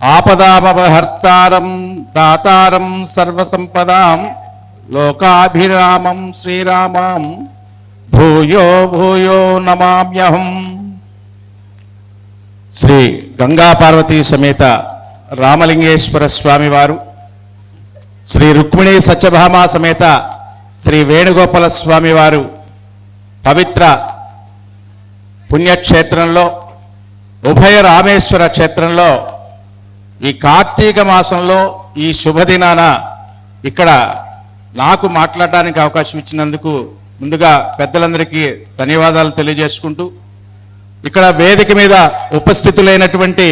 ఆపదాపహర్తారం దాతారం సర్వసంపదాం లోకాభిరామం శ్రీరామాం భూయో భూయో నమామ్యహం. శ్రీ గంగా పార్వతీ సమేత రామలింగేశ్వర స్వామివారు శ్రీ రుక్మిణీ సత్యభామ సమేత శ్రీ వేణుగోపాల స్వామివారు పవిత్ర పుణ్యక్షేత్రంలో ఉభయ రామేశ్వర క్షేత్రంలో ఈ కార్తీక మాసంలో ఈ శుభదినాన ఇక్కడ నాకు మాట్లాడడానికి అవకాశం ఇచ్చినందుకు ముందుగా పెద్దలందరికీ ధన్యవాదాలు తెలియజేసుకుంటూ ఇక్కడ వేదిక మీద ఉపస్థితులైనటువంటి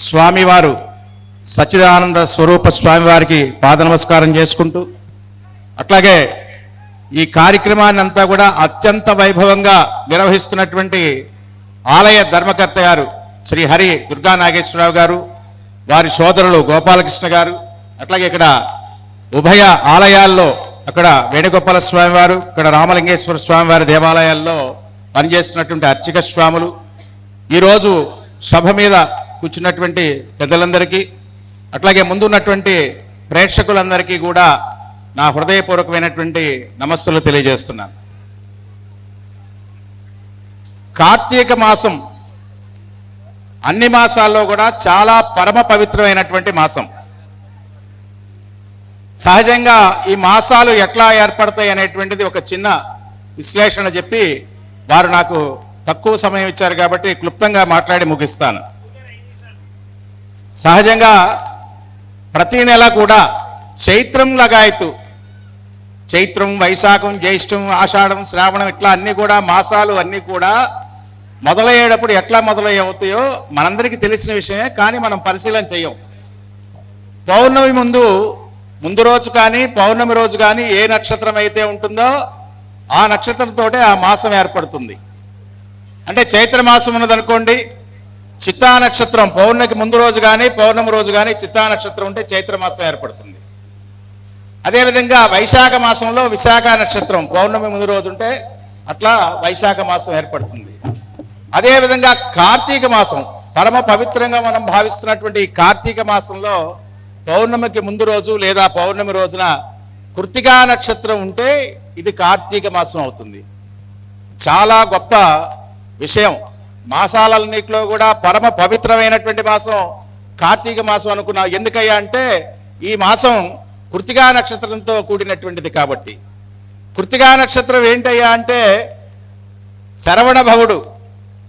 స్వామివారు సచ్చిదానంద స్వరూప స్వామివారికి పాద నమస్కారం చేసుకుంటూ అట్లాగే ఈ కార్యక్రమాన్ని అంతా కూడా అత్యంత వైభవంగా నిర్వహిస్తున్నటువంటి ఆలయ ధర్మకర్త గారు శ్రీ హరి దుర్గా నాగేశ్వరరావు గారు వారి సోదరులు గోపాలకృష్ణ గారు అట్లాగే ఇక్కడ ఉభయ ఆలయాల్లో అక్కడ వేణుగోపాల స్వామివారు ఇక్కడ రామలింగేశ్వర స్వామివారి దేవాలయాల్లో పనిచేస్తున్నటువంటి అర్చక స్వాములు. ఈరోజు సభ మీద కూర్చున్నటువంటి పెద్దలందరికీ అట్లాగే ముందున్నటువంటి ప్రేక్షకులందరికీ కూడా నా హృదయపూర్వకమైనటువంటి నమస్సులు తెలియజేస్తున్నాను. కార్తీక మాసం అన్ని మాసాల్లో కూడా చాలా పరమ పవిత్రమైనటువంటి మాసం. సహజంగా ఈ మాసాలు ఎట్లా ఏర్పడతాయి అనేటువంటిది ఒక చిన్న విశ్లేషణ చెప్పి వారు నాకు తక్కువ సమయం ఇచ్చారు కాబట్టి క్లుప్తంగా మాట్లాడి ముగిస్తాను. సహజంగా ప్రతి నెల కూడా చైత్రం లగాయతు చైత్రం వైశాఖం జ్యేష్టం ఆషాఢం శ్రావణం ఇట్లా అన్ని కూడా మాసాలు అన్నీ కూడా మొదలయ్యేటప్పుడు ఎట్లా మొదలయ్యవుతాయో మనందరికీ తెలిసిన విషయమే కానీ మనం పరిశీలన చెయ్యం. పౌర్ణమి ముందు ముందు రోజు కానీ పౌర్ణమి రోజు కానీ ఏ నక్షత్రం అయితే ఉంటుందో ఆ నక్షత్రంతోటే ఆ మాసం ఏర్పడుతుంది. అంటే చైత్ర మాసం ఉన్నదనుకోండి చిత్తా నక్షత్రం పౌర్ణమికి ముందు రోజు కానీ పౌర్ణమి రోజు కానీ చిత్తా నక్షత్రం ఉంటే చైత్ర మాసం ఏర్పడుతుంది. అదేవిధంగా వైశాఖ మాసంలో విశాఖ నక్షత్రం పౌర్ణమి ముందు రోజు ఉంటే అట్లా వైశాఖ మాసం ఏర్పడుతుంది. అదేవిధంగా కార్తీక మాసం పరమ పవిత్రంగా మనం భావిస్తున్నటువంటి కార్తీక మాసంలో పౌర్ణమికి ముందు రోజు లేదా పౌర్ణమి రోజున కృతికా నక్షత్రం ఉంటే ఇది కార్తీక మాసం అవుతుంది. చాలా గొప్ప విషయం. మాసాలన్నింటిలో కూడా పరమ పవిత్రమైనటువంటి మాసం కార్తీక మాసం అనుకున్నా. ఎందుకయ్యా అంటే ఈ మాసం కృతికా నక్షత్రంతో కూడినటువంటిది కాబట్టి. కృతికా నక్షత్రం ఏంటయ్యా అంటే శరవణ భవుడు.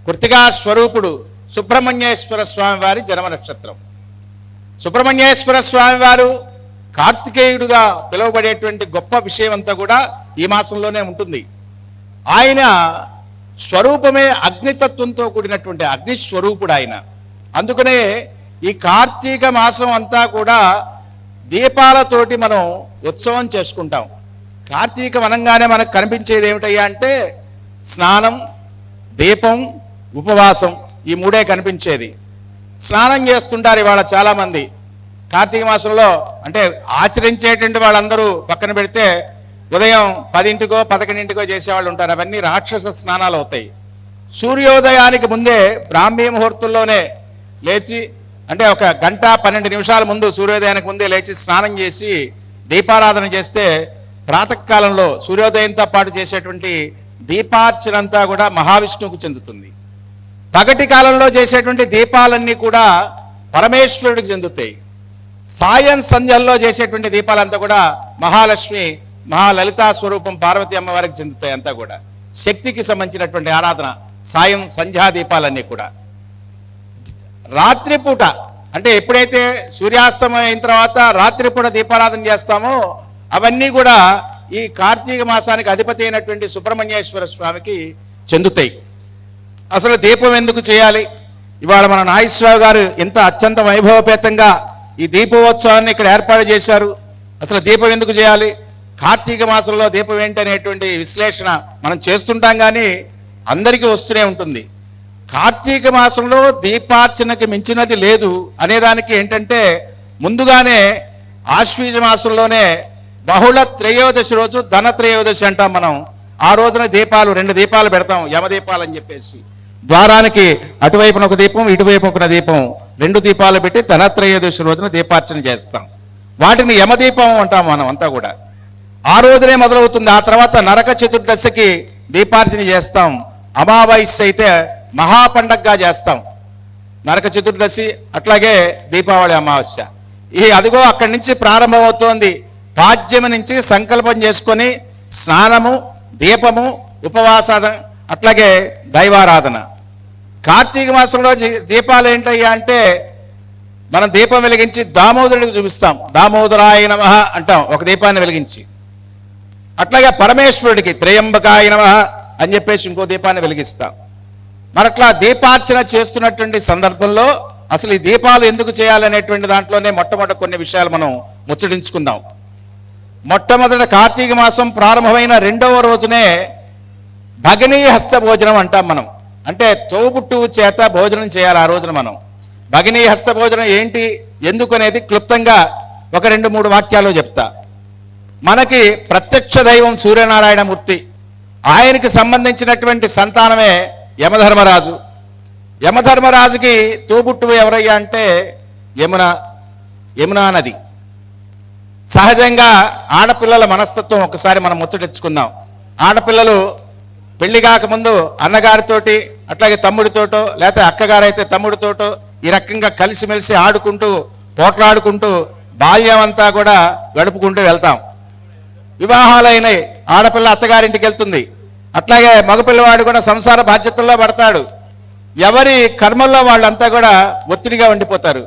కృతికా స్వరూపుడు సుబ్రహ్మణ్యేశ్వర స్వామివారి జన్మ నక్షత్రం. సుబ్రహ్మణ్యేశ్వర స్వామివారు కార్తికేయుడుగా పిలువబడేటువంటి గొప్ప విషయం అంతా కూడా ఈ మాసంలోనే ఉంటుంది. ఆయన స్వరూపమే అగ్నితత్వంతో కూడినటువంటి అగ్ని స్వరూపుడు ఆయన. అందుకనే ఈ కార్తీక మాసం అంతా కూడా దీపాలతోటి మనం ఉత్సవం చేసుకుంటాం. కార్తీకం అనగానే మనకు కనిపించేది ఏమిటయ్యా అంటే స్నానం దీపం ఉపవాసం ఈ మూడే కనిపించేది. స్నానం చేస్తుంటారు ఇవాళ చాలామంది. కార్తీక మాసంలో అంటే ఆచరించేటువంటి వాళ్ళందరూ పక్కన పెడితే ఉదయం పదింటికో పదకొండింటికో చేసేవాళ్ళు ఉంటారు. అవన్నీ రాక్షస స్నానాలు అవుతాయి. సూర్యోదయానికి ముందే బ్రాహ్మీ ముహూర్తంలోనే లేచి అంటే ఒక గంట పన్నెండు నిమిషాల ముందు సూర్యోదయానికి ముందే లేచి స్నానం చేసి దీపారాధన చేస్తే ప్రాతకాలంలో సూర్యోదయంతో పాటు చేసేటువంటి దీపార్చనంతా కూడా మహావిష్ణువుకు చెందుతుంది. పగటి కాలంలో చేసేటువంటి దీపాలన్నీ కూడా పరమేశ్వరుడికి చెందుతాయి. సాయం సంధ్యల్లో చేసేటువంటి దీపాలంతా కూడా మహాలక్ష్మి మహాలలితా స్వరూపం పార్వతి అమ్మవారికి చెందుతాయి అంతా కూడా. శక్తికి సంబంధించినటువంటి ఆరాధన సాయం సంధ్యా దీపాలన్నీ కూడా. రాత్రిపూట అంటే ఎప్పుడైతే సూర్యాస్తమయం అయిన తర్వాత రాత్రిపూట దీపారాధన చేస్తామో అవన్నీ కూడా ఈ కార్తీక మాసానికి అధిపతి అయినటువంటి సుబ్రహ్మణ్యేశ్వర స్వామికి చెందుతాయి. అసలు దీపం ఎందుకు చేయాలి? ఇవాళ మన నాగేశ్వరరావు గారు ఎంత అత్యంత వైభవపేతంగా ఈ దీపోత్సవాన్ని ఇక్కడ ఏర్పాటు చేశారు. అసలు దీపం ఎందుకు చేయాలి? కార్తీక మాసంలో దీపం ఏంటి అనేటువంటి విశ్లేషణ మనం చేస్తుంటాం కానీ అందరికీ వస్తూనే ఉంటుంది. కార్తీక మాసంలో దీపార్చనకి మించినది లేదు అనేదానికి ఏంటంటే ముందుగానే ఆశ్వీజ మాసంలోనే బహుళ త్రయోదశి రోజు ధన త్రయోదశి అంటాం మనం. ఆ రోజున దీపాలు రెండు దీపాలు పెడతాం యమ దీపాలు అని చెప్పేసి. ద్వారానికి అటువైపున ఒక దీపం ఇటువైపు ఒక దీపం రెండు దీపాలు పెట్టి ధనత్రయోదశి రోజున దీపార్చన చేస్తాం. వాటిని యమదీపం అంటాం మనం అంతా కూడా. ఆ రోజునే మొదలవుతుంది. ఆ తర్వాత నరక చతుర్దశికి దీపార్చన చేస్తాం. అమావాస్య అయితే మహాపండగగా చేస్తాం. నరక చతుర్దశి అట్లాగే దీపావళి అమావాస్య. ఈ అదిగో అక్కడి నుంచి ప్రారంభమవుతోంది. పాడ్యమి నుంచి సంకల్పం చేసుకొని స్నానము దీపము ఉపవాసాదన అట్లాగే దైవారాధన. కార్తీక మాసంలో దీపాలు ఏంటయ్యా అంటే మనం దీపం వెలిగించి దామోదరుడికి చూపిస్తాం. దామోదరాయ నమ అంటాం. ఒక దీపాన్ని వెలిగించి. అట్లాగే పరమేశ్వరుడికి త్రయంబకాయ నమ అని చెప్పేసి ఇంకో దీపాన్ని వెలిగిస్తాం. మరట్లా దీపార్చన చేస్తున్నటువంటి సందర్భంలో అసలు ఈ దీపాలు ఎందుకు చేయాలనేటువంటి దాంట్లోనే మొట్టమొదటి కొన్ని విషయాలు మనం ముచ్చటించుకుందాం. మొట్టమొదటి కార్తీక మాసం ప్రారంభమైన రెండవ రోజునే భగనీ హస్త భోజనం అంటాం మనం. అంటే తోబుట్టువు చేత భోజనం చేయాలి ఆ రోజున మనం. భగినీ హస్త భోజనం ఏంటి? ఎందుకు అనేది క్లుప్తంగా ఒక రెండు మూడు వాక్యాలు చెప్తా. మనకి ప్రత్యక్ష దైవం సూర్యనారాయణ మూర్తి ఆయనకి సంబంధించినటువంటి సంతానమే యమధర్మరాజు. యమధర్మరాజుకి తోబుట్టువు ఎవరయ్యా అంటే యమున యమునా నది. సహజంగా ఆడపిల్లల మనస్తత్వం ఒకసారి మనం ముచ్చటించుకుందాం. ఆడపిల్లలు పెళ్ళి కాకముందు అన్నగారితోటి అట్లాగే తమ్ముడితోటో లేకపోతే అక్కగారైతే తమ్ముడితోటో ఈ రకంగా కలిసిమెలిసి ఆడుకుంటూ పోట్లాడుకుంటూ బాల్యం అంతా కూడా గడుపుకుంటూ వెళ్తాం. వివాహాలైనవి ఆడపిల్ల అత్తగారింటికి వెళ్తుంది అట్లాగే మగపిల్లవాడు కూడా సంసార బాధ్యతల్లో పడతాడు. ఎవరి కర్మల్లో వాళ్ళంతా కూడా ఒత్తిడిగా ఉండిపోతారు.